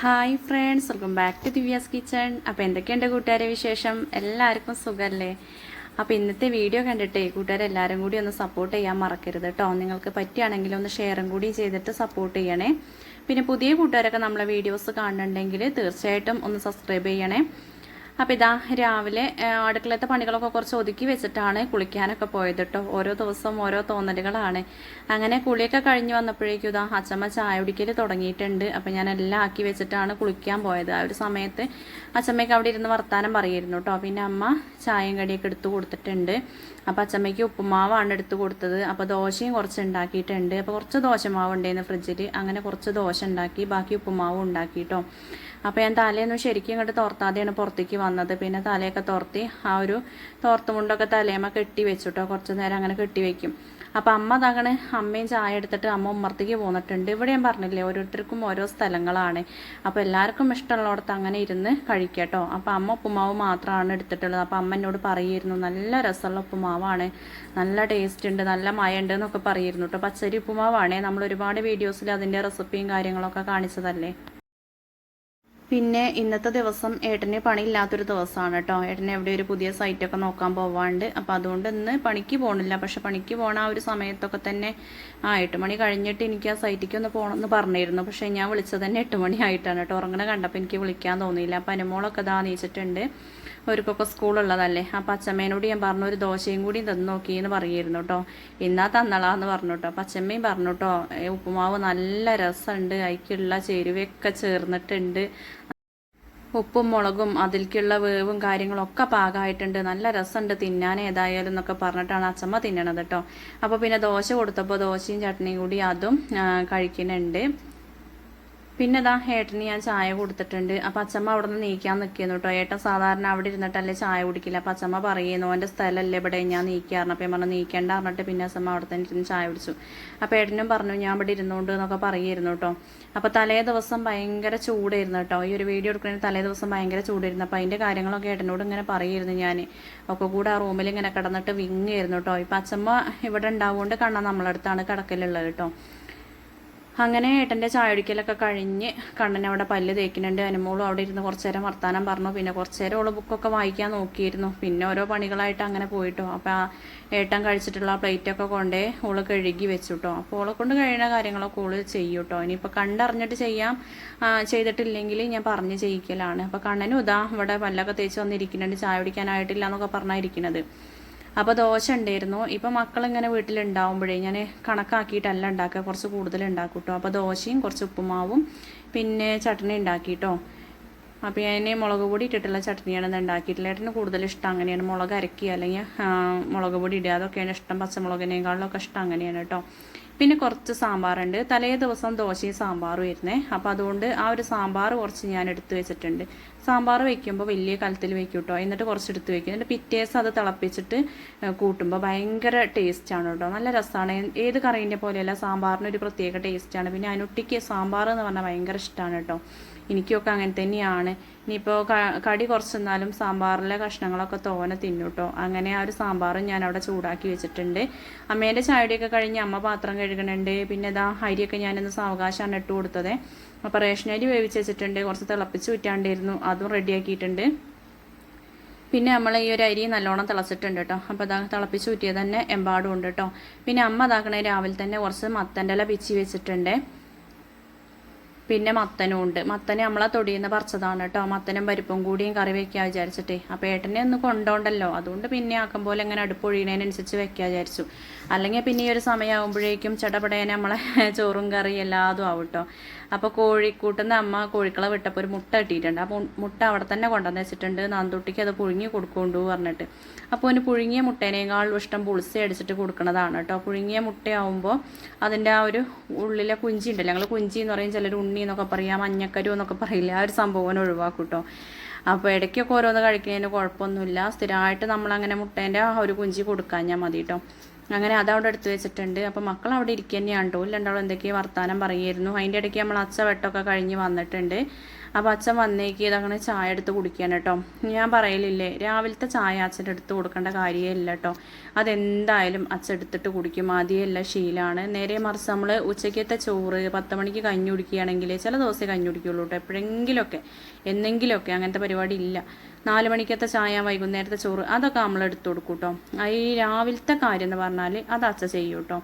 Hi friends welcome back to Divya's kitchen. അപ്പോൾ എന്തൊക്കെയുണ്ട് കൂട്ടുകാരെ വിശേഷം? എല്ലാവർക്കും സുഖമല്ലേ അപ്പോൾ ഇന്നത്തെ വീഡിയോ കണ്ടിട്ട് കൂട്ടുകാരെ എല്ലാവരും കൂടി ഒന്ന് സപ്പോർട്ട് ചെയ്യാൻ മറക്കരുത് കേട്ടോ നിങ്ങൾക്ക് പറ്റുകയാണെങ്കിൽ ഒന്ന് ഷെയറും കൂടി ചെയ്തിട്ട് സപ്പോർട്ട് ചെയ്യണേ. പിന്നെ പുതിയ കൂട്ടുകാരൊക്കെ നമ്മളെ വീഡിയോസ് കാണുന്നുണ്ടെങ്കിൽ തീർച്ചയായിട്ടും ഒന്ന് സബ്സ്ക്രൈബ് ചെയ്യണേ. അപ്പോൾ ഇതാ രാവിലെ അടുക്കളത്തെ പണികളൊക്കെ കുറച്ച് ഒതുക്കി വെച്ചിട്ടാണ് കുളിക്കാനൊക്കെ പോയത് കേട്ടോ ഓരോ ദിവസവും ഓരോ തോന്നലുകളാണ്. അങ്ങനെ കുളിയൊക്കെ കഴിഞ്ഞ് വന്നപ്പോഴേക്കും ഇതാ അച്ചമ്മ ചായ കുടിക്കൽ തുടങ്ങിയിട്ടുണ്ട്. അപ്പോൾ ഞാൻ എല്ലാം ആക്കി വെച്ചിട്ടാണ് കുളിക്കാൻ പോയത്. ആ ഒരു സമയത്ത് അച്ചമ്മയ്ക്ക് അവിടെ ഇരുന്ന് വർത്താനം പറയായിരുന്നു കേട്ടോ പിന്നെ അമ്മ ചായയും കടിയൊക്കെ എടുത്തു കൊടുത്തിട്ടുണ്ട്. അപ്പോൾ അച്ചമ്മയ്ക്ക് ഉപ്പുമാവാണ് എടുത്ത് കൊടുത്തത്. അപ്പോൾ ദോശയും കുറച്ച് ഉണ്ടാക്കിയിട്ടുണ്ട്. അപ്പോൾ കുറച്ച് ദോശമാവ് ഉണ്ടായിരുന്നു ഫ്രിഡ്ജിൽ അങ്ങനെ കുറച്ച് ദോശ ഉണ്ടാക്കി ബാക്കി ഉപ്പുമാവും ഉണ്ടാക്കിയിട്ടോ അപ്പോൾ ഞാൻ തലേന്ന് ശരിക്കും ഇങ്ങോട്ട് തോർത്താതെയാണ് പുറത്തേക്ക് വന്നത്. പിന്നെ തലയൊക്കെ തോർത്തി ആ ഒരു തോർത്തുമുണ്ടൊക്കെ തലേമ കെട്ടി വെച്ചിട്ടോ. കുറച്ച് നേരം അങ്ങനെ കെട്ടി വെക്കും. അപ്പോൾ അമ്മ തകണ് അമ്മയും ചായ എടുത്തിട്ട് അമ്മ ഉമ്മർത്തേക്ക് പോന്നിട്ടുണ്ട്. ഇവിടെ ഞാൻ പറഞ്ഞില്ലേ ഓരോരുത്തർക്കും ഓരോ സ്ഥലങ്ങളാണ്. അപ്പോൾ എല്ലാവർക്കും ഇഷ്ടമുള്ളിടത്ത് അങ്ങനെ ഇരുന്ന് കഴിക്കട്ടോ അപ്പോൾ അമ്മ ഉപ്പുമാവ് മാത്രമാണ് എടുത്തിട്ടുള്ളത്. അപ്പോൾ അമ്മ എന്നോട് പറയുമായിരുന്നു നല്ല രസമുള്ള ഉപ്പുമാവാണ്. നല്ല ടേസ്റ്റ് ഉണ്ട് നല്ല മയ ഉണ്ട് എന്നൊക്കെ പറയുമായിരുന്നു കേട്ടോ. പച്ചരി ഉപ്പുമാവാണേ. നമ്മൾ ഒരുപാട് വീഡിയോസിൽ അതിന്റെ റെസിപ്പിയും കാര്യങ്ങളൊക്കെ കാണിച്ചതല്ലേ? പിന്നെ ഇന്നത്തെ ദിവസം ഏട്ടന് പണിയില്ലാത്തൊരു ദിവസമാണ് കേട്ടോ. ഏട്ടന് എവിടെ ഒരു പുതിയ സൈറ്റൊക്കെ നോക്കാൻ പോവാണ്ട്. അപ്പോൾ അതുകൊണ്ട് ഇന്ന് പണിക്ക് പോകണില്ല പക്ഷെ പണിക്ക് പോണ ആ ഒരു സമയത്തൊക്കെ തന്നെ ആ എട്ട് മണി കഴിഞ്ഞിട്ട് എനിക്ക് ആ സൈറ്റിക്ക് ഒന്ന് പോകണമെന്ന് പറഞ്ഞിരുന്നു. പക്ഷേ ഞാൻ വിളിച്ചത് തന്നെ എട്ട് മണി ആയിട്ടാണ് കേട്ടോ. ഉറങ്ങണ കണ്ടപ്പോൾ എനിക്ക് വിളിക്കാൻ തോന്നിയില്ല. അപ്പോൾ അനുമോളൊക്കെ ഇതാ നീച്ചിട്ടുണ്ട്. അവർക്കൊക്കെ സ്കൂളുള്ളതല്ലേ? അപ്പം അച്ചമ്മേനോട് ഞാൻ പറഞ്ഞു ഒരു ദോശയും കൂടി തന്നു നോക്കി എന്ന് പറയുമായിരുന്നു കേട്ടോ. ഇന്നാ തന്നളാന്ന് പറഞ്ഞു കേട്ടോ. അപ്പം അച്ചമ്മയും പറഞ്ഞു കേട്ടോ ഉപ്പുമാവ് നല്ല രസമുണ്ട്. അതിക്കുള്ള ചേരുവയൊക്കെ ചേർന്നിട്ടുണ്ട്. ഉപ്പും മുളകും അതിലേക്കുള്ള വേവും കാര്യങ്ങളൊക്കെ പാകമായിട്ടുണ്ട്. നല്ല രസമുണ്ട് തിന്നാൻ ഏതായാലും എന്നൊക്കെ പറഞ്ഞിട്ടാണ് അച്ചമ്മ തിന്നണത് കേട്ടോ. അപ്പോൾ പിന്നെ ദോശ കൊടുത്തപ്പോൾ ദോശയും ചട്നിയും കൂടി അതും കഴിക്കുന്നുണ്ട്. പിന്നെ ഇതാ ഏട്ടന് ഞാൻ ചായ കൊടുത്തിട്ടുണ്ട്. അപ്പം അച്ചമ്മ അവിടെ നിന്ന് നീക്കാൻ നിൽക്കുന്നു കേട്ടോ ഏട്ടൻ സാധാരണ അവിടെ ഇരുന്നിട്ടല്ലേ ചായ കുടിക്കില്ല. അപ്പം അച്ചമ്മ പറയുന്നു എന്റെ സ്ഥലമല്ലേ ഇവിടെ ഞാൻ നീക്കാറുണ്ട് അപ്പം പറഞ്ഞു നീക്കേണ്ട പറഞ്ഞിട്ട് പിന്നെ അച്ചമ്മ അവിടെ തന്നെ ഇരുന്ന് ചായ കുടിച്ചു. അപ്പം ഏട്ടനും പറഞ്ഞു ഞാൻ ഇവിടെ ഇരുന്നുകൊണ്ട് എന്നൊക്കെ പറയുമായിരുന്നു കേട്ടോ അപ്പോൾ തലേ ദിവസം ഭയങ്കര ചൂടായിരുന്നു കേട്ടോ ഈ ഒരു വീഡിയോ എടുക്കുന്നതിന് തലേ ദിവസം ഭയങ്കര ചൂടായിരുന്നു. അപ്പോൾ അതിന്റെ കാര്യങ്ങളൊക്കെ ഏട്ടനോട് ഇങ്ങനെ പറയുമായിരുന്നു ഞാൻ ഒക്കെ കൂടെ ആ റൂമിൽ ഇങ്ങനെ കിടന്നിട്ട് വിങ്ങായിരുന്നു കേട്ടോ ഇപ്പം അച്ചമ്മ ഇവിടെ ഉണ്ടാവുകൊണ്ട് കണ്ണ നമ്മളടുത്താണ് കിടക്കലുള്ളത് കേട്ടോ അങ്ങനെ ഏട്ടന്റെ ചായ ഒടിക്കലൊക്കെ കഴിഞ്ഞ് കണ്ണൻ അവിടെ പല്ല് തേക്കുന്നുണ്ട്. അനുമോളും അവിടെ ഇരുന്ന് കുറച്ച് നേരം വർത്താനം പറഞ്ഞു. പിന്നെ കുറച്ച് നേരം ഓൾ ബുക്കൊക്കെ വായിക്കാൻ നോക്കിയിരുന്നു. പിന്നെ ഓരോ പണികളായിട്ട് അങ്ങനെ പോയിട്ടോ. അപ്പോൾ ആ ഏട്ടൻ കഴിച്ചിട്ടുള്ള പ്ലേറ്റൊക്കെ കൊണ്ടേ ഓൾ കഴുകി വെച്ചു കേട്ടോ അപ്പോൾ ഓളെ കൊണ്ട് കഴിയുന്ന കാര്യങ്ങളൊക്കെ ഓൾ ചെയ്യും കേട്ടോ ഇനിയിപ്പോൾ കണ്ടറിഞ്ഞിട്ട് ചെയ്യാം. ചെയ്തിട്ടില്ലെങ്കിൽ ഞാൻ പറഞ്ഞ് ചെയ്യിക്കലാണ്. അപ്പോൾ കണ്ണനും ഇതാ ഇവിടെ പല്ലൊക്കെ തേച്ച് വന്നിരിക്കുന്നുണ്ട്. ചായ കുടിക്കാനായിട്ടില്ല എന്നൊക്കെ പറഞ്ഞാൽ ഇരിക്കുന്നത് അപ്പോൾ ദോശ ഉണ്ടായിരുന്നു. ഇപ്പോൾ മക്കളിങ്ങനെ വീട്ടിലുണ്ടാവുമ്പോഴേ ഞാൻ കണക്കാക്കിയിട്ടല്ല ഉണ്ടാക്കുക. കുറച്ച് കൂടുതൽ ഉണ്ടാക്കും കേട്ടോ അപ്പോൾ ദോശയും കുറച്ച് ഉപ്പുമാവും പിന്നെ ചട്നി ഉണ്ടാക്കിയിട്ടോ അപ്പോൾ ഞാൻ മുളക് പൊടി ഇട്ടിട്ടുള്ള ചട്നിയാണ് ഇത് ഉണ്ടാക്കിയിട്ടുള്ളത്. ഏട്ടന് കൂടുതൽ ഇഷ്ടം അങ്ങനെയാണ്. മുളക് അരക്കുക അല്ലെങ്കിൽ മുളക് പൊടി ഇടുക. അതൊക്കെയാണ് ഇഷ്ടം. പച്ചമുളകിനേക്കാളിലൊക്കെ ഇഷ്ടം അങ്ങനെയാണ് കേട്ടോ. പിന്നെ കുറച്ച് സാമ്പാറുണ്ട്. തലേ ദിവസം ദോശയും സാമ്പാറും വരുന്നേ അപ്പോൾ അതുകൊണ്ട് ആ ഒരു സാമ്പാർ കുറച്ച് ഞാൻ എടുത്തു വെച്ചിട്ടുണ്ട്. സാമ്പാർ വെക്കുമ്പോൾ വലിയ കലത്തിൽ വെക്കും കേട്ടോ എന്നിട്ട് കുറച്ച് എടുത്ത് വെക്കും. എന്നിട്ട് പിറ്റേസ് അത് തിളപ്പിച്ചിട്ട് കൂട്ടുമ്പോൾ ഭയങ്കര ടേസ്റ്റാണ് കേട്ടോ. നല്ല രസമാണ് ഏത് കറീന്റെ പോലെയല്ല സാമ്പാറിന് ഒരു പ്രത്യേക ടേസ്റ്റാണ് പിന്നെ അനുട്ടിക്ക് സാമ്പാർ എന്ന് പറഞ്ഞാൽ ഭയങ്കര ഇഷ്ടമാണ് കേട്ടോ. എനിക്കൊക്കെ അങ്ങനെ തന്നെയാണ്. ഇനിയിപ്പോൾ കടി കുറച്ച് നിന്നാലും സാമ്പാറിലെ കഷ്ണങ്ങളൊക്കെ തോനെ തിന്നു കേട്ടോ അങ്ങനെ ആ ഒരു സാമ്പാറും ഞാൻ അവിടെ ചൂടാക്കി വെച്ചിട്ടുണ്ട്. അമ്മേന്റെ ചായയുടെയൊക്കെ കഴിഞ്ഞ് അമ്മ പാത്രം കഴുകണുണ്ട്. പിന്നെ ഇതാ അരിയൊക്കെ ഞാനിന്ന് സാവകാശമാണ് ഇട്ട് കൊടുത്തത്. അപ്പോൾ റേഷൻ അരി വേവിച്ച് വെച്ചിട്ടുണ്ട്. കുറച്ച് തിളപ്പിച്ച് വിറ്റാണ്ടായിരുന്നു അതും റെഡിയാക്കിയിട്ടുണ്ട്. പിന്നെ നമ്മൾ ഈ ഒരു അരി നല്ലോണം തിളച്ചിട്ടുണ്ട് കേട്ടോ അപ്പോൾ അതാ തിളപ്പിച്ച് ഊറ്റിയത് തന്നെ എമ്പാടും ഉണ്ട് കേട്ടോ പിന്നെ അമ്മ അതാക്കണേ രാവിലെ തന്നെ കുറച്ച് മത്തന്റെ ഇല പിച്ചി വെച്ചിട്ടുണ്ട്. പിന്നെ മത്തനും ഉണ്ട്. മത്തന് നമ്മളെ തൊടിയുന്ന പറിച്ചതാണ് കേട്ടോ. മത്തനും പരിപ്പും കൂടിയും കറി വെക്കുക വിചാരിച്ചിട്ടേ. അപ്പോൾ ഏട്ടനെ ഒന്ന് കൊണ്ടോണ്ടല്ലോ. അതുകൊണ്ട് പിന്നെ ആക്കും പോലെ ഇങ്ങനെ അടുപ്പൊഴിയണതിനനുസരിച്ച് വെക്കുക വിചാരിച്ചു. അല്ലെങ്കിൽ പിന്നെ ഈ ഒരു സമയമാകുമ്പോഴേക്കും ചടപടേനെ നമ്മളെ ചോറും കറി എല്ലാതും ആവും കേട്ടോ. അപ്പോൾ കോഴിക്കൂട്ടുന്ന അമ്മ കോഴിക്കളെ വിട്ടപ്പോൾ ഒരു മുട്ട കിട്ടിയിട്ടുണ്ട്. അപ്പോൾ മുട്ട അവിടെ തന്നെ കൊണ്ടുവന്ന് വെച്ചിട്ടുണ്ട്. നാന്തുട്ടിക്ക് അത് പുഴുങ്ങി കൊടുക്കൊണ്ടു പറഞ്ഞിട്ട്. അപ്പോൾ അതിന് പുഴുങ്ങിയ മുട്ടേനേക്കാളും ഇഷ്ടം പുളിസി അടിച്ചിട്ട് കൊടുക്കണതാണ് കേട്ടോ. പുഴുങ്ങിയ മുട്ടയാവുമ്പോൾ അതിന്റെ ആ ഒരു ഉള്ളിലെ കുഞ്ചി ഉണ്ടല്ലോ. ഞങ്ങൾ കുഞ്ചി എന്ന് പറയും ചിലർ ഉണ്ണി എന്നൊക്കെ പറയാം മഞ്ഞക്കരു എന്നൊക്കെ പറയില്ല ആ ഒരു സംഭവം ഒഴിവാക്കും കേട്ടോ. അപ്പോൾ ഇടയ്ക്കൊക്കെ ഓരോന്ന് കഴിക്കുന്നതിന് കുഴപ്പമൊന്നുമില്ല. സ്ഥിരമായിട്ട് നമ്മളങ്ങനെ മുട്ടേന്റെ ആ ഒരു കുഞ്ചി കൊടുക്കാൻ ഞാൻ മതി കേട്ടോ. അങ്ങനെ അതവിടെ എടുത്ത് വെച്ചിട്ടുണ്ട്. അപ്പോൾ മക്കൾ അവിടെ ഇരിക്കുക തന്നെയാണ് കേട്ടോ രണ്ടാളും എന്തൊക്കെയോ വർത്തമാനം പറയുമായിരുന്നു അതിന്റെ ഇടയ്ക്ക് നമ്മൾ അച്ച വെട്ടമൊക്കെ കഴിഞ്ഞ് വന്നിട്ടുണ്ട്. അപ്പോൾ അച്ഛൻ വന്നേക്ക് ഇതങ്ങനെ ചായ എടുത്ത് കുടിക്കാൻ കേട്ടോ. ഞാൻ പറയലില്ലേ രാവിലത്തെ ചായ അച്ഛന്റെ എടുത്ത് കൊടുക്കേണ്ട കാര്യമേ ഇല്ല കേട്ടോ. അതെന്തായാലും അച്ഛൻ എടുത്തിട്ട് കുടിക്കും. ആദ്യമല്ല ശീലമാണ് നേരെ മറിച്ച് നമ്മൾ ഉച്ചയ്ക്കത്തെ ചോറ് പത്ത് മണിക്ക് കഞ്ഞി കുടിക്കുകയാണെങ്കിൽ ചില ദിവസമേ കഞ്ഞി കുടിക്കുള്ളൂ കേട്ടോ. എപ്പോഴെങ്കിലുമൊക്കെ എന്നെങ്കിലുമൊക്കെ അങ്ങനത്തെ പരിപാടി ഇല്ല. നാല് മണിക്കത്തെ ചായ വൈകുന്നേരത്തെ ചോറ് അതൊക്കെ നമ്മൾ എടുത്തു കൊടുക്കും കേട്ടോ. ഈ രാവിലത്തെ കാര്യം എന്ന് പറഞ്ഞാൽ അത് അച്ഛ ചെയ്യൂട്ടോ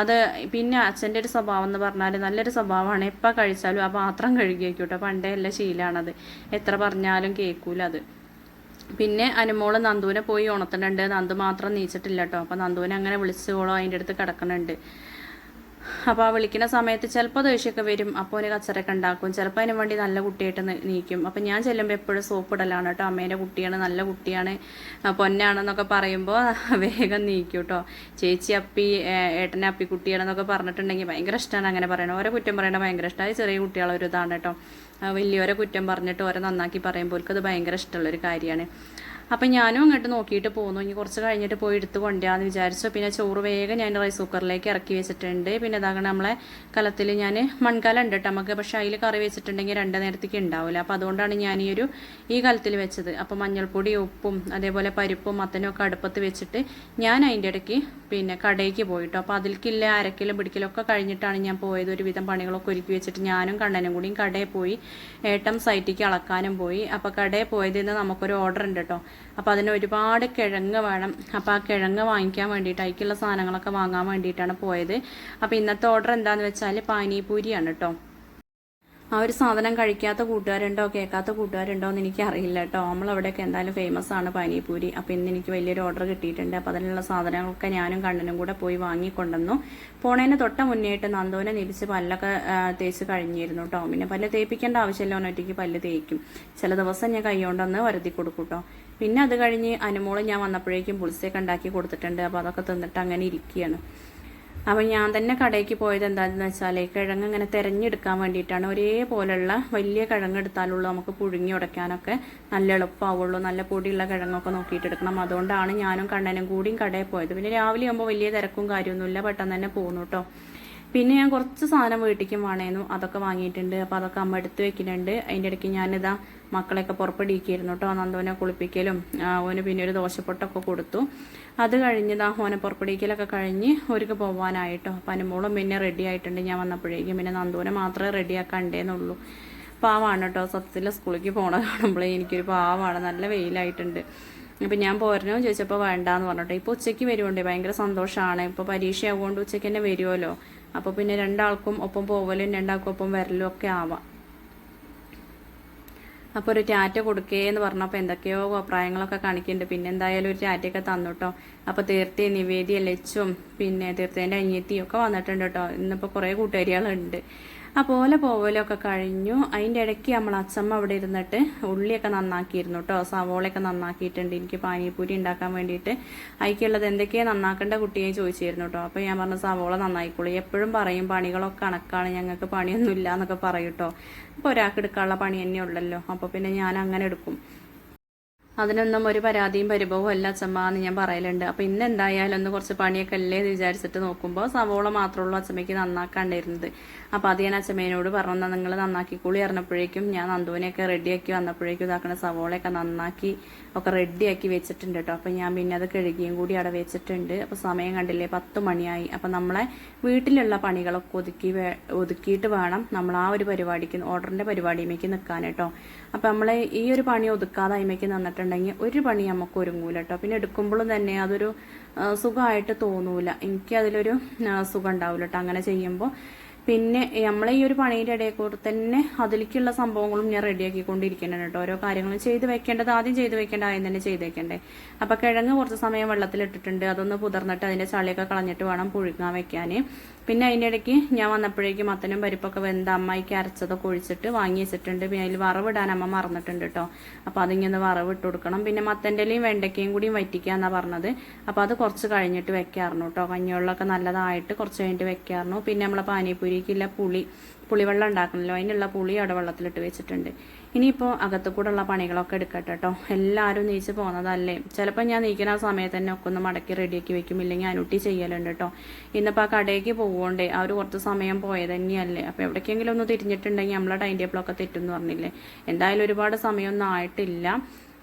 അത് പിന്നെ അച്ഛന്റെ ഒരു സ്വഭാവം എന്ന് പറഞ്ഞാൽ നല്ലൊരു സ്വഭാവമാണ്. എപ്പോൾ കഴിച്ചാലും ആ പാത്രം കഴുകി വയ്ക്കൂട്ടോ പണ്ടേ എല്ലാ ശീലമാണത് എത്ര പറഞ്ഞാലും കേൾക്കൂല അത് പിന്നെ അനുമോൾ നന്ദുവിനെ പോയി ഉണർത്തുന്നുണ്ട് നന്ദു മാത്രം നീച്ചിട്ടില്ല കേട്ടോ അപ്പോൾ നന്ദുവിനെ അങ്ങനെ വിളിച്ചോളോ അതിന്റെ അടുത്ത് കിടക്കുന്നുണ്ട് അപ്പോൾ ആ വിളിക്കുന്ന സമയത്ത് ചിലപ്പോൾ ദേഷ്യമൊക്കെ വരും. അപ്പോൾ ഒരു കച്ചറൊക്കെ ഉണ്ടാക്കും. ചിലപ്പോൾ അതിന് വേണ്ടി നല്ല കുട്ടിയായിട്ട് നീക്കും. അപ്പോൾ ഞാൻ ചെല്ലുമ്പോൾ എപ്പോഴും സോപ്പ് ഇടലാണ് കേട്ടോ. അമ്മേന്റെ കുട്ടിയാണ് നല്ല കുട്ടിയാണ് പൊന്നാണെന്നൊക്കെ പറയുമ്പോൾ വേഗം നീക്കും കേട്ടോ. ചേച്ചി അപ്പി ഏട്ടനെ അപ്പി കുട്ടിയാണെന്നൊക്കെ പറഞ്ഞിട്ടുണ്ടെങ്കിൽ ഭയങ്കര ഇഷ്ടമാണ് അങ്ങനെ പറയണത്. ഓരോ കുറ്റം പറയണത് ഭയങ്കര ഇഷ്ടമായി ചെറിയ കുട്ടികളൊരു ഇതാണ് കേട്ടോ. വലിയവരെ കുറ്റം പറഞ്ഞിട്ട് ഓരോ നന്നാക്കി പറയുമ്പോൾ അത് ഭയങ്കര ഇഷ്ടമുള്ളൊരു കാര്യമാണ്. അപ്പം ഞാനും അങ്ങോട്ട് നോക്കിയിട്ട് പോന്നു. ഇനി കുറച്ച് കഴിഞ്ഞിട്ട് പോയി എടുത്ത് കൊണ്ടുവരാന്ന് വിചാരിച്ചു. പിന്നെ ചോറ് വേഗം ഞാൻ റൈസ് കുക്കറിലേക്ക് ഇറക്കി വെച്ചിട്ടുണ്ട്. പിന്നെ ഇതാകണം നമ്മളെ കലത്തിൽ ഞാൻ മൺകല ഉണ്ട് കേട്ടോ. നമുക്ക് പക്ഷേ അതിൽ കറി വെച്ചിട്ടുണ്ടെങ്കിൽ രണ്ട് നേരത്തേക്ക് ഉണ്ടാവില്ല അപ്പോൾ അതുകൊണ്ടാണ് ഞാൻ ഈ ഒരു ഈ കലത്തിൽ വെച്ചത്. അപ്പോൾ മഞ്ഞൾപ്പൊടി ഉപ്പും അതേപോലെ പരിപ്പും മത്തനും ഒക്കെ അടുപ്പത്ത് വെച്ചിട്ട് ഞാൻ അതിന്റെ ഇടയ്ക്ക് പിന്നെ കടയ്ക്ക് പോയിട്ടോ. അപ്പോൾ അതിൽക്കില്ല അരക്കിലും പിടിക്കലും ഒക്കെ കഴിഞ്ഞിട്ടാണ് ഞാൻ പോയത്. ഒരുവിധം പണികളൊക്കെ ഒരുക്കി വെച്ചിട്ട് ഞാനും കണ്ണനും കൂടിയും കടയിൽ പോയി ഏട്ടം സൈറ്റിക്ക് അളക്കാനും പോയി. അപ്പോൾ കടയിൽ പോയതിൽ നിന്ന് നമുക്കൊരു ഓർഡർ ഉണ്ട് കേട്ടോ. അപ്പോൾ അതിന് ഒരുപാട് കിഴങ്ങ് വേണം. അപ്പോൾ ആ കിഴങ്ങ് വാങ്ങിക്കാൻ വേണ്ടിയിട്ട് അതിക്കുള്ള സാധനങ്ങളൊക്കെ വാങ്ങാൻ വേണ്ടിയിട്ടാണ് പോയത്. അപ്പോൾ ഇന്നത്തെ ഓർഡർ എന്താണെന്ന് വെച്ചാൽ പാനിപൂരിയാണ് കേട്ടോ ആ ഒരു സാധനം കഴിക്കാത്ത കൂട്ടുകാരുണ്ടോ കേൾക്കാത്ത കൂട്ടുകാരുണ്ടോ എന്ന് എനിക്ക് അറിയില്ല കേട്ടോ നമ്മളവിടെയൊക്കെ എന്തായാലും ഫേമസ് ആണ് പാനിപൂരി. അപ്പോൾ ഇന്ന് എനിക്ക് വലിയൊരു ഓർഡർ കിട്ടിയിട്ടുണ്ട്. അപ്പോൾ അതിനുള്ള സാധനങ്ങളൊക്കെ ഞാനും കണ്ണനും കൂടെ പോയി വാങ്ങിക്കൊണ്ടുവന്നു. പോണേന് തൊട്ട മുന്നേയായിട്ട് നന്ദോനെ നിരിച്ച് പല്ലൊക്കെ തേച്ച് കഴിഞ്ഞിരുന്നു കേട്ടോ പിന്നെ പല്ല് തേപ്പിക്കേണ്ട ആവശ്യമില്ല ഒറ്റയ്ക്ക് പല്ല് തേക്കും. ചില ദിവസം ഞാൻ കൈകൊണ്ടൊന്ന് വരുത്തി കൊടുക്കും കേട്ടോ പിന്നെ അത് കഴിഞ്ഞ് അനുമോൾ ഞാൻ വന്നപ്പോഴേക്കും പുളിസയൊക്കെ ഉണ്ടാക്കി കൊടുത്തിട്ടുണ്ട്. അപ്പോൾ അതൊക്കെ തിന്നിട്ട് അങ്ങനെ ഇരിക്കുകയാണ്. അപ്പോൾ ഞാൻ തന്നെ കടയ്ക്ക് പോയത് എന്താണെന്ന് വെച്ചാൽ കിഴങ്ങ് ഇങ്ങനെ തിരഞ്ഞെടുക്കാൻ വേണ്ടിയിട്ടാണ്. ഒരേപോലെയുള്ള വലിയ കിഴങ്ങ് എടുത്താലുള്ളൂ നമുക്ക് പുഴുങ്ങി ഉടയ്ക്കാനൊക്കെ നല്ല എളുപ്പമാവുള്ളൂ നല്ല പൊടിയുള്ള കിഴങ്ങൊക്കെ നോക്കിയിട്ട് എടുക്കണം. അതുകൊണ്ടാണ് ഞാനും കണ്ണനും കൂടിയും കടയിൽ പോയത്. പിന്നെ രാവിലെ ആകുമ്പോൾ വലിയ തിരക്കും കാര്യമൊന്നുമില്ല. പെട്ടെന്ന് തന്നെ പോകുന്നു കേട്ടോ പിന്നെ ഞാൻ കുറച്ച് സാധനം വീട്ടിലേക്കും വേണേന്നു അതൊക്കെ വാങ്ങിയിട്ടുണ്ട്. അപ്പോൾ അതൊക്കെ അമ്മ എടുത്ത് വെക്കുന്നുണ്ട്. അതിന്റെ ഇടയ്ക്ക് ഞാനിതാ മക്കളെയൊക്കെ പുറപ്പെടിയിക്കായിരുന്നു കേട്ടോ. നന്ദോനെ കുളിപ്പിക്കലും ഓന് പിന്നെ ഒരു ദോശപ്പൊട്ടൊക്കെ കൊടുത്തു. അത് കഴിഞ്ഞതാ ഓനെ പുറപ്പെടിക്കലൊക്കെ കഴിഞ്ഞ് ഒരുക്ക് പോകാനായിട്ടോ അപ്പം അനുമോളും പിന്നെ റെഡി ആയിട്ടുണ്ട്. ഞാൻ വന്നപ്പോഴേക്കും പിന്നെ നന്ദോനെ മാത്രമേ റെഡിയാക്കണ്ടേന്നുള്ളൂ പാവാണ് കേട്ടോ. സത്യത്തിൽ സ്കൂളിലേക്ക് പോണ കാണുമ്പോഴേ എനിക്കൊരു പാവാണ്. നല്ല വെയിലായിട്ടുണ്ട്. അപ്പം ഞാൻ പോരണോ ചോദിച്ചപ്പോൾ വേണ്ടാന്ന് പറഞ്ഞിട്ട്. ഇപ്പോൾ ഉച്ചയ്ക്ക് വരുമുണ്ട് ഭയങ്കര സന്തോഷമാണ് ഇപ്പോൾ പരീക്ഷ ആവുകൊണ്ട് ഉച്ചയ്ക്ക് തന്നെ വരുമല്ലോ അപ്പോൾ പിന്നെ രണ്ടാൾക്കും ഒപ്പം പോവലും രണ്ടാൾക്കും ഒപ്പം വരലും ഒക്കെ ആവാം. അപ്പോൾ ഒരു ടാറ്റ കൊടുക്കേ എന്ന് പറഞ്ഞപ്പോൾ എന്തൊക്കെയോ അഭിപ്രായങ്ങളൊക്കെ കാണിക്കുന്നുണ്ട്. പിന്നെ എന്തായാലും ഒരു ടാറ്റയൊക്കെ തന്നു കേട്ടോ അപ്പോൾ തീർത്തി നിവേദിയ ലച്ചും പിന്നെ തീർത്തേന്റെ അനിയത്തിയും ഒക്കെ വന്നിട്ടുണ്ട് കേട്ടോ ഇന്നിപ്പോൾ കുറേ കൂട്ടുകാരികളുണ്ട്. അപ്പോലെ പോവലൊക്കെ കഴിഞ്ഞു. അതിന്റെ ഇടയ്ക്ക് നമ്മൾ അച്ചമ്മ അവിടെ ഇരുന്നിട്ട് ഉള്ളിയൊക്കെ നന്നാക്കിയിരുന്നു കേട്ടോ സവോളയൊക്കെ നന്നാക്കിയിട്ടുണ്ട്. എനിക്ക് പാനിപൂരി ഉണ്ടാക്കാൻ വേണ്ടിയിട്ട്. അതിക്കുള്ളത് എന്തൊക്കെയാണ് നന്നാക്കേണ്ട കുട്ടിയെ ചോദിച്ചിരുന്നു കേട്ടോ അപ്പോൾ ഞാൻ പറഞ്ഞു സവോള നന്നായിക്കോളൂ. എപ്പോഴും പറയും പണികളൊക്കെ കണക്കാണ്. ഞങ്ങൾക്ക് പണിയൊന്നുമില്ല എന്നൊക്കെ പറയും കേട്ടോ അപ്പോൾ ഒരാൾക്ക് എടുക്കാനുള്ള പണി തന്നെ ഉള്ളല്ലോ. അപ്പോൾ പിന്നെ ഞാൻ അങ്ങനെ എടുക്കും. അതിനൊന്നും ഒരു പരാതിയും പരിഭവവും അല്ല അച്ഛമ്മ ഞാൻ പറയലുണ്ട്. അപ്പോൾ ഇന്ന് എന്തായാലും ഒന്ന് കുറച്ച് പണിയൊക്കെ അല്ലേ എന്ന് വിചാരിച്ചിട്ട് നോക്കുമ്പോൾ സവോള മാത്രമുള്ളൂ അച്ഛമ്മയ്ക്ക് നന്നാക്കാണ്ടായിരുന്നത് അപ്പോൾ അത് ഞാൻ അച്ഛമ്മേനോട് പറഞ്ഞു നിങ്ങൾ നന്നാക്കിക്കൂളി അറിഞ്ഞപ്പോഴേക്കും ഞാൻ നന്ദുവിനെയൊക്കെ റെഡിയാക്കി വന്നപ്പോഴേക്കും ഇതാക്കണ സവോളയൊക്കെ നന്നാക്കി ഒക്കെ റെഡിയാക്കി വെച്ചിട്ടുണ്ട് കേട്ടോ അപ്പോൾ ഞാൻ പിന്നെ അത് കഴുകിയും കൂടി അവിടെ വെച്ചിട്ടുണ്ട്. അപ്പോൾ സമയം കണ്ടില്ലേ പത്ത് മണിയായി. അപ്പോൾ നമ്മളെ വീട്ടിലുള്ള പണികളൊക്കെ ഒതുക്കി ഒതുക്കിയിട്ട് വേണം നമ്മൾ ആ ഒരു പരിപാടിക്ക് ഓർഡറിന്റെ പരിപാടിയിലേക്ക് നിൽക്കാൻ കേട്ടോ അപ്പോൾ നമ്മൾ ഈ ഒരു പണി ഒതുക്കാതെ അതിമേക്ക് നിന്നിട്ടുണ്ടെങ്കിൽ ഒരു പണി നമുക്ക് ഒരുങ്ങൂല കേട്ടോ. പിന്നെ എടുക്കുമ്പോഴും തന്നെ അതൊരു സുഖമായിട്ട് തോന്നൂല. എനിക്ക് അതിലൊരു സുഖം ഉണ്ടാവില്ല കേട്ടോ. അങ്ങനെ ചെയ്യുമ്പോൾ പിന്നെ നമ്മളെ ഈ ഒരു പണിയുടെ ഇടയിൽ കൂടെ തന്നെ അതിലേക്കുള്ള സംഭവങ്ങളും ഞാൻ റെഡിയാക്കിക്കൊണ്ടിരിക്കുന്നുണ്ട് കേട്ടോ. ഓരോ കാര്യങ്ങളും ചെയ്ത് വെക്കേണ്ടത് ആദ്യം ചെയ്ത് വെക്കേണ്ട ആദ്യം തന്നെ ചെയ്ത് വെക്കണ്ടേ. അപ്പോൾ കിഴങ്ങ് കുറച്ച് സമയം വെള്ളത്തിലിട്ടിട്ടുണ്ട്. അതൊന്ന് പുതിർന്നിട്ട് അതിന്റെ ചളിയൊക്കെ കളഞ്ഞിട്ട് വേണം പുഴുങ്ങാൻ വെക്കാൻ. പിന്നെ അതിന്റെ ഇടയ്ക്ക് ഞാൻ വന്നപ്പോഴേക്കും മത്തനും പരിപ്പൊക്കെ വെന്ത അമ്മായിക്ക് അരച്ചതൊക്കെ ഒഴിച്ചിട്ട് വാങ്ങി വെച്ചിട്ടുണ്ട്. പിന്നെ അതിൽ വറവിടാൻ അമ്മ മറന്നിട്ടുണ്ട് കേട്ടോ അപ്പോൾ അതിങ്ങനെ വറവ് ഇട്ട് കൊടുക്കണം. പിന്നെ മത്തന്റെലയും വെണ്ടയ്ക്കയും കൂടിയും വറ്റിക്കുക എന്നാണ് പറഞ്ഞത്. അപ്പോൾ അത് കുറച്ച് കഴിഞ്ഞിട്ട് വെക്കാറുണ്ട് കേട്ടോ കഞ്ഞിവെള്ളമൊക്കെ നല്ലതായിട്ട് കുറച്ച് കഴിഞ്ഞിട്ട് വെക്കാറുണ്ട് പിന്നെ നമ്മളെ പാനിപ്പൂരിക്കുള്ള പുളി പുളിവെള്ളം ഉണ്ടാക്കണമല്ലോ അതിനുള്ള പുളി അവിടെ വെള്ളത്തിലിട്ട് വെച്ചിട്ടുണ്ട്. ഇനിയിപ്പോൾ അകത്തു കൂടെയുള്ള പണികളൊക്കെ എടുക്കട്ടെ കേട്ടോ എല്ലാവരും നീച്ച് പോകുന്നതല്ലേ ചിലപ്പോൾ ഞാൻ നീക്കുന്ന ആ സമയത്ത് തന്നെ ഒക്കെ ഒന്ന് മടക്കി റെഡിയാക്കി വെക്കും. ഇല്ലെങ്കിൽ അനുട്ടി ചെയ്യലുണ്ട് കേട്ടോ ഇന്നിപ്പോൾ ആ കടയ്ക്ക് ആ ഒരു കുറച്ച് സമയം പോയത് തന്നെയല്ലേ. അപ്പോൾ എവിടേക്കെങ്കിലും ഒന്ന് തിരിഞ്ഞിട്ടുണ്ടെങ്കിൽ നമ്മളെ ടൈം ടേബിളൊക്കെ തെറ്റുമെന്ന് പറഞ്ഞില്ലേ. എന്തായാലും ഒരുപാട് സമയമൊന്നും ആയിട്ടില്ല.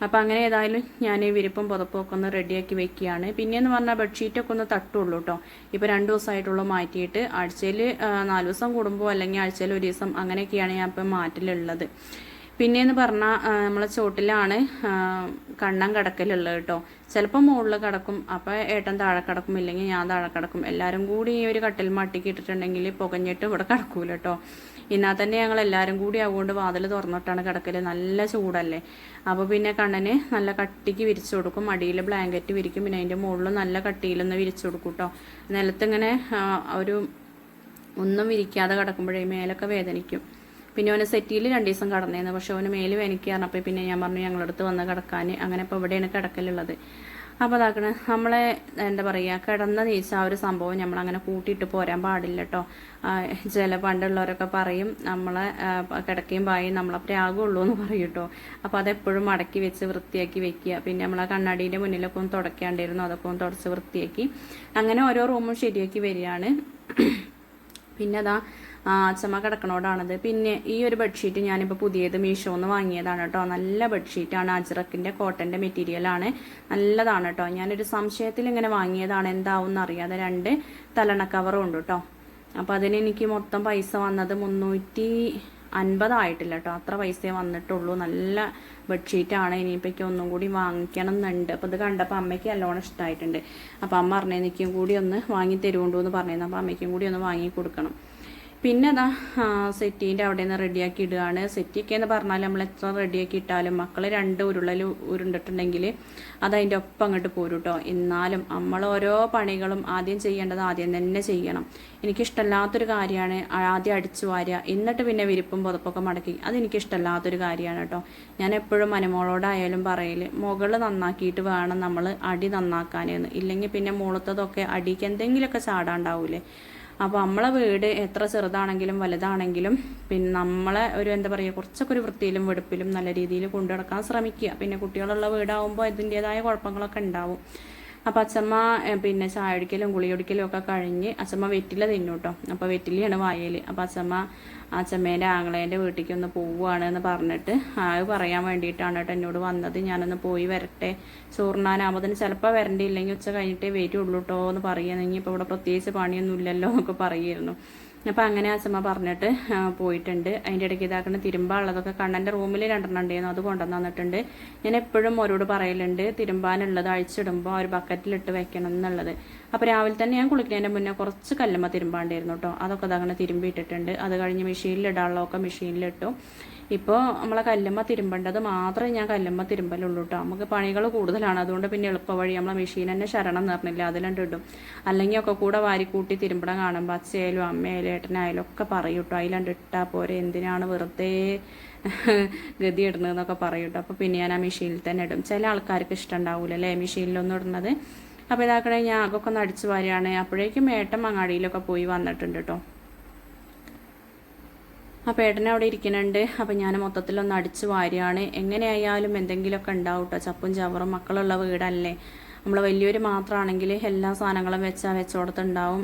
അപ്പോൾ അങ്ങനെ ഏതായാലും ഞാൻ ഈ വിരിപ്പും പുതപ്പും ഒക്കെ ഒന്ന് റെഡിയാക്കി വെക്കുകയാണ്. പിന്നെയെന്ന് പറഞ്ഞാൽ ബെഡ്ഷീറ്റൊക്കെ ഒന്ന് തട്ടുള്ളൂ കേട്ടോ ഇപ്പോൾ രണ്ട് ദിവസമായിട്ടുള്ളൂ മാറ്റിയിട്ട്. ആഴ്ചയിൽ നാല് ദിവസം കൂടുമ്പോൾ അല്ലെങ്കിൽ ആഴ്ചയിൽ ഒരു ദിവസം അങ്ങനെയൊക്കെയാണ് ഞാൻ ഇപ്പം മാറ്റലുള്ളത്. പിന്നെയെന്ന് പറഞ്ഞാൽ നമ്മളെ ചോട്ടിലാണ് കണ്ണം കിടക്കലുള്ളത് കേട്ടോ ചിലപ്പോൾ മുകളിൽ കിടക്കും അപ്പോൾ ഏട്ടൻ താഴെ കിടക്കും ഇല്ലെങ്കിൽ ഞാൻ താഴെ കിടക്കും. എല്ലാവരും കൂടി ഈ ഒരു കട്ടിൽ മട്ടിക്ക് ഇട്ടിട്ടുണ്ടെങ്കിൽ പുകഞ്ഞിട്ട് ഇവിടെ കിടക്കൂല കേട്ടോ എന്നാൽ തന്നെ ഞങ്ങൾ എല്ലാവരും കൂടി ആവുകൊണ്ട് വാതിൽ തുറന്നിട്ടാണ് കിടക്കൽ നല്ല ചൂടല്ലേ. അപ്പോൾ പിന്നെ കണ്ണന് നല്ല കട്ടിക്ക് വിരിച്ചു കൊടുക്കും. അടിയിൽ ബ്ലാങ്കറ്റ് വിരിക്കും. പിന്നെ അതിന്റെ മുകളിൽ നല്ല കട്ടിയിലൊന്ന് വിരിച്ചു കൊടുക്കും കേട്ടോ നിലത്തിങ്ങനെ ഒരു ഒന്നും വിരിക്കാതെ കിടക്കുമ്പോഴേ മേലൊക്കെ വേദനിക്കും. പിന്നെ അവന് സെറ്റിയിൽ രണ്ട് ദിവസം കടന്നേന്ന്. പക്ഷെ അവന് മേൽ എനിക്ക് അപ്പോൾ പിന്നെ ഞാൻ പറഞ്ഞു ഞങ്ങളടുത്ത് വന്ന് കിടക്കാൻ അങ്ങനെ ഇപ്പോൾ ഇവിടെയാണ് കിടക്കലുള്ളത്. അപ്പോൾ അതാക്കണ നമ്മളെ എന്താ പറയുക കിടന്ന നീച്ച ആ ഒരു സംഭവം നമ്മൾ അങ്ങനെ കൂട്ടിയിട്ട് പോരാൻ പാടില്ല കേട്ടോ ചില പണ്ടുള്ളവരൊക്കെ പറയും നമ്മളെ കിടക്കുകയും പായും നമ്മളെ പ്രാഗുള്ളൂ എന്ന് പറയും കേട്ടോ അപ്പോൾ അതെപ്പോഴും മടക്കി വെച്ച് വൃത്തിയാക്കി വെക്കുക. പിന്നെ നമ്മളെ കണ്ണാടീന്റെ മുന്നിലൊക്കെ ഒന്ന് തുടയ്ക്കാണ്ടിരുന്നു അതൊക്കെ ഒന്ന് തുടച്ച് വൃത്തിയാക്കി. അങ്ങനെ ഓരോ റൂമും ശരിയാക്കി വരികയാണ്. പിന്നെ അതാ ആ, അച്ചമ്മ കിടക്കണോടാണത്. പിന്നെ ഈ ഒരു ബെഡ്ഷീറ്റ് ഞാനിപ്പോൾ പുതിയത് മീഷോന്ന് വാങ്ങിയതാണ് കേട്ടോ നല്ല ബെഡ്ഷീറ്റാണ് അജ്രക്കിന്റെ കോട്ടന്റെ മെറ്റീരിയലാണ് നല്ലതാണ് കേട്ടോ ഞാനൊരു സംശയത്തിൽ ഇങ്ങനെ വാങ്ങിയതാണ്. എന്താവും അറിയാതെ രണ്ട് തലണ കവറും ഉണ്ട് കേട്ടോ അപ്പോൾ അതിന് എനിക്ക് മൊത്തം പൈസ വന്നത് മുന്നൂറ്റി അൻപതായിട്ടില്ല കേട്ടോ അത്ര പൈസയെ വന്നിട്ടുള്ളൂ. നല്ല ബെഡ്ഷീറ്റാണ് ഇനിയിപ്പോൾ ഒന്നും കൂടി വാങ്ങിക്കണം എന്നുണ്ട് അപ്പോൾ ഇത് കണ്ടപ്പോൾ അമ്മയ്ക്ക് നല്ലോണം ഇഷ്ടമായിട്ടുണ്ട് അപ്പോൾ അമ്മ പറഞ്ഞു എനിക്കും കൂടി ഒന്ന് വാങ്ങി തരുകൊണ്ടു എന്ന് പറഞ്ഞിരുന്നു. അപ്പോൾ അമ്മയ്ക്കും കൂടി ഒന്ന് വാങ്ങി കൊടുക്കണം. പിന്നെ അതാ സെറ്റീന്റെ അവിടെ നിന്ന് റെഡിയാക്കി ഇടുകയാണ് സെറ്റിയൊക്കെ എന്ന് പറഞ്ഞാൽ നമ്മൾ എത്ര റെഡിയാക്കി ഇട്ടാലും മക്കൾ രണ്ട് ഉരുളൽ ഉരുണ്ടിട്ടുണ്ടെങ്കിൽ അത് അതിന്റെ ഒപ്പം അങ്ങോട്ട് പോരും കേട്ടോ എന്നാലും നമ്മൾ ഓരോ പണികളും ആദ്യം ചെയ്യേണ്ടത് ആദ്യം തന്നെ ചെയ്യണം. എനിക്കിഷ്ടമല്ലാത്തൊരു കാര്യമാണ് ആദ്യം അടിച്ചു വാരുക. എന്നിട്ട് പിന്നെ വിരിപ്പും പുതപ്പൊക്കെ മടക്കി. അതെനിക്കിഷ്ടമല്ലാത്തൊരു കാര്യമാണ് കേട്ടോ ഞാൻ എപ്പോഴും മനമോളോടായാലും പറയൽ മുകൾ നന്നാക്കിയിട്ട് വേണം നമ്മൾ അടി നന്നാക്കാനെന്ന് ഇല്ലെങ്കിൽ പിന്നെ മുളത്തതൊക്കെ അടിക്ക് എന്തെങ്കിലുമൊക്കെ ചാടാണ്ടാവൂലേ? അപ്പോൾ നമ്മളെ വീട് എത്ര ചെറുതാണെങ്കിലും വലുതാണെങ്കിലും പിന്നെ നമ്മളെ ഒരു എന്താ പറയുക കുറച്ചൊക്കെ ഒരു വൃത്തിയിലും വെടുപ്പിലും നല്ല രീതിയിൽ കൊണ്ടുനടക്കാൻ ശ്രമിക്കുക. പിന്നെ കുട്ടികളുള്ള വീടാവുമ്പോൾ ഇതിന്റെതായ കുഴപ്പങ്ങളൊക്കെ ഉണ്ടാവും. അപ്പം അച്ഛമ്മ പിന്നെ ചായ ഒടിക്കലും ഗുളിയൊടിക്കലും ഒക്കെ കഴിഞ്ഞ് അച്ഛമ്മ വെറ്റില തിന്നു കേട്ടോ അപ്പോൾ വെറ്റിലയാണ് വായൽ അപ്പോൾ അച്ഛമ്മ അച്ഛമ്മേന്റെ ആങ്ങളേന്റെ വീട്ടിലേക്ക് ഒന്ന് പോവുകയാണ് എന്ന് പറഞ്ഞിട്ട് അത് പറയാൻ വേണ്ടിയിട്ടാണ് കേട്ടോ എന്നോട് വന്നത്. ഞാനൊന്ന് പോയി വരട്ടെ. ചോറിനാനാകുമ്പോൾ ചിലപ്പോൾ വരണ്ടില്ലെങ്കിൽ ഉച്ച കഴിഞ്ഞിട്ടേ വരുള്ളൂ കേട്ടോ എന്ന് പറയുകയാണെങ്കിൽ ഇപ്പോൾ ഇവിടെ പ്രത്യേകിച്ച് പണിയൊന്നും ഇല്ലല്ലോ എന്നൊക്കെ പറയുമായിരുന്നു അപ്പോൾ അങ്ങനെ അച്ഛമ്മ പറഞ്ഞിട്ട് പോയിട്ടുണ്ട്. അതിന്റെ ഇടയ്ക്ക് ഇതാക്കുന്ന തിരുമ്പാനുള്ളതൊക്കെ കണ്ണന്റെ റൂമിൽ രണ്ടെണ്ണം ഉണ്ടായിരുന്നു. അത് കൊണ്ടുവന്ന് തന്നിട്ടുണ്ട്. ഞാൻ എപ്പോഴും അവരോട് പറയലുണ്ട് തിരുമ്പാനുള്ളത് അഴിച്ചിടുമ്പോൾ ഒരു ബക്കറ്റിലിട്ട് വെക്കണം എന്നുള്ളത്. അപ്പോൾ രാവിലെ തന്നെ ഞാൻ കുളിക്കുന്നതിന്റെ മുന്നേ കുറച്ച് കല്ലുമ്മ തിരുമ്പാണ്ടായിരുന്നു കേട്ടോ അതൊക്കെ അതങ്ങനെ തിരുമ്പിയിട്ടിട്ടുണ്ട് അത് കഴിഞ്ഞ് മെഷീനിലിടാനുള്ളതൊക്കെ മെഷീനിലിട്ടു ഇപ്പോൾ നമ്മളെ കല്ലുമ്മ തിരുമ്പേണ്ടത് മാത്രമേ ഞാൻ കല്ലുമ്മ തിരുമ്പലുള്ളൂ കേട്ടോ നമുക്ക് പണികൾ കൂടുതലാണ്. അതുകൊണ്ട് പിന്നെ എളുപ്പ വഴി നമ്മളെ മെഷീൻ തന്നെ ശരണം എന്ന് പറഞ്ഞില്ല അതിലുണ്ട് ഇടും. അല്ലെങ്കിൽ ഒക്കെ കൂടെ വാരിക്കൂട്ടി തിരുമ്പടം കാണുമ്പോൾ അച്ഛയായാലും അമ്മയായാലും ഏട്ടനായാലും ഒക്കെ പറയും കേട്ടോ അതിലണ്ട് ഇട്ടാൽ പോരെ എന്തിനാണ് വെറുതെ ഗതി ഇടുന്നതെന്നൊക്കെ പറയും കേട്ടോ അപ്പോൾ പിന്നെ ഞാൻ ആ മെഷീനിൽ തന്നെ ഇടും. ചില ആൾക്കാർക്ക് ഇഷ്ടം ഉണ്ടാവില്ല അല്ലേ മെഷീനിലൊന്നും ഇടുന്നത്? അപ്പോൾ ഇതാക്കണേ ഞാൻ അകൊക്കെ ഒന്ന് അടിച്ചു വാരിയാണ്. അപ്പോഴേക്കും ഏട്ടൻ മങ്ങാടിയിലൊക്കെ പോയി വന്നിട്ടുണ്ട് കേട്ടോ അപ്പോൾ ഏട്ടനെ അവിടെ ഇരിക്കുന്നുണ്ട്. അപ്പോൾ ഞാൻ മൊത്തത്തിലൊന്ന് അടിച്ചു വാരിയാണ്. എങ്ങനെയായാലും എന്തെങ്കിലുമൊക്കെ ഉണ്ടാവും കേട്ടോ ചപ്പും ചവറും മക്കളുള്ള വീടല്ലേ. നമ്മൾ വലിയൊരു മാത്രമാണെങ്കിൽ എല്ലാ സാധനങ്ങളും വെച്ചാൽ വെച്ചോടത്തുണ്ടാവും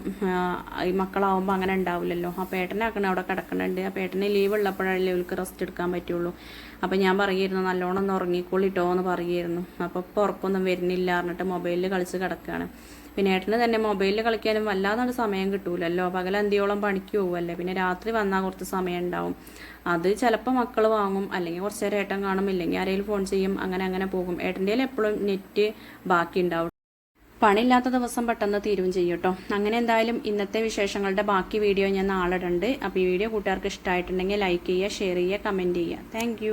ഈ മക്കളാവുമ്പോൾ അങ്ങനെ ഉണ്ടാവില്ലല്ലോ. അപ്പോൾ ഏട്ടനാക്കണ അവിടെ കിടക്കുന്നുണ്ട്. അപ്പോൾ ഏട്ടനെ ലീവ് ഉള്ളപ്പോഴല്ലേ ഇവർക്ക് റെസ്റ്റ് എടുക്കാൻ പറ്റുള്ളൂ. അപ്പോൾ ഞാൻ പറയുമായിരുന്നു നല്ലോണം ഒന്ന് ഉറങ്ങിക്കോളിട്ടോ എന്ന് പറയുമായിരുന്നു. അപ്പോൾ ഇപ്പോൾ ഉറക്കൊന്നും വരുന്നില്ല പറഞ്ഞിട്ട് മൊബൈലിൽ കളിച്ച് കിടക്കുകയാണ് പിന്നെ ഏട്ടന് തന്നെ മൊബൈലിൽ കളിക്കാനും വല്ലാതെ സമയം കിട്ടൂലല്ലോ. പകൽ എന്തിയോളം പണിക്ക് പോകുമല്ലേ പിന്നെ രാത്രി വന്നാൽ കുറച്ച് സമയം ഉണ്ടാവും. അത് ചിലപ്പോൾ മക്കൾ വാങ്ങും അല്ലെങ്കിൽ കുറച്ച് നേരം ഏട്ടൻ കാണും ഇല്ലെങ്കിൽ ആരെങ്കിലും ഫോൺ ചെയ്യും അങ്ങനെ അങ്ങനെ പോകും. ഏട്ടന്റെ എപ്പോഴും നെറ്റ് ബാക്കി ഉണ്ടാവും പണിയില്ലാത്ത ദിവസം പെട്ടെന്ന് തീരുവും ചെയ്യും കേട്ടോ. അങ്ങനെ എന്തായാലും ഇന്നത്തെ വിശേഷങ്ങളുടെ ബാക്കി വീഡിയോ ഞാൻ നാളെ ഇടുന്നുണ്ട് അപ്പോൾ ഈ വീഡിയോ കൂട്ടുകാർക്ക് ഇഷ്ടമായിട്ടുണ്ടെങ്കിൽ ലൈക്ക് ചെയ്യുക ഷെയർ ചെയ്യുക കമന്റ് ചെയ്യുക. താങ്ക്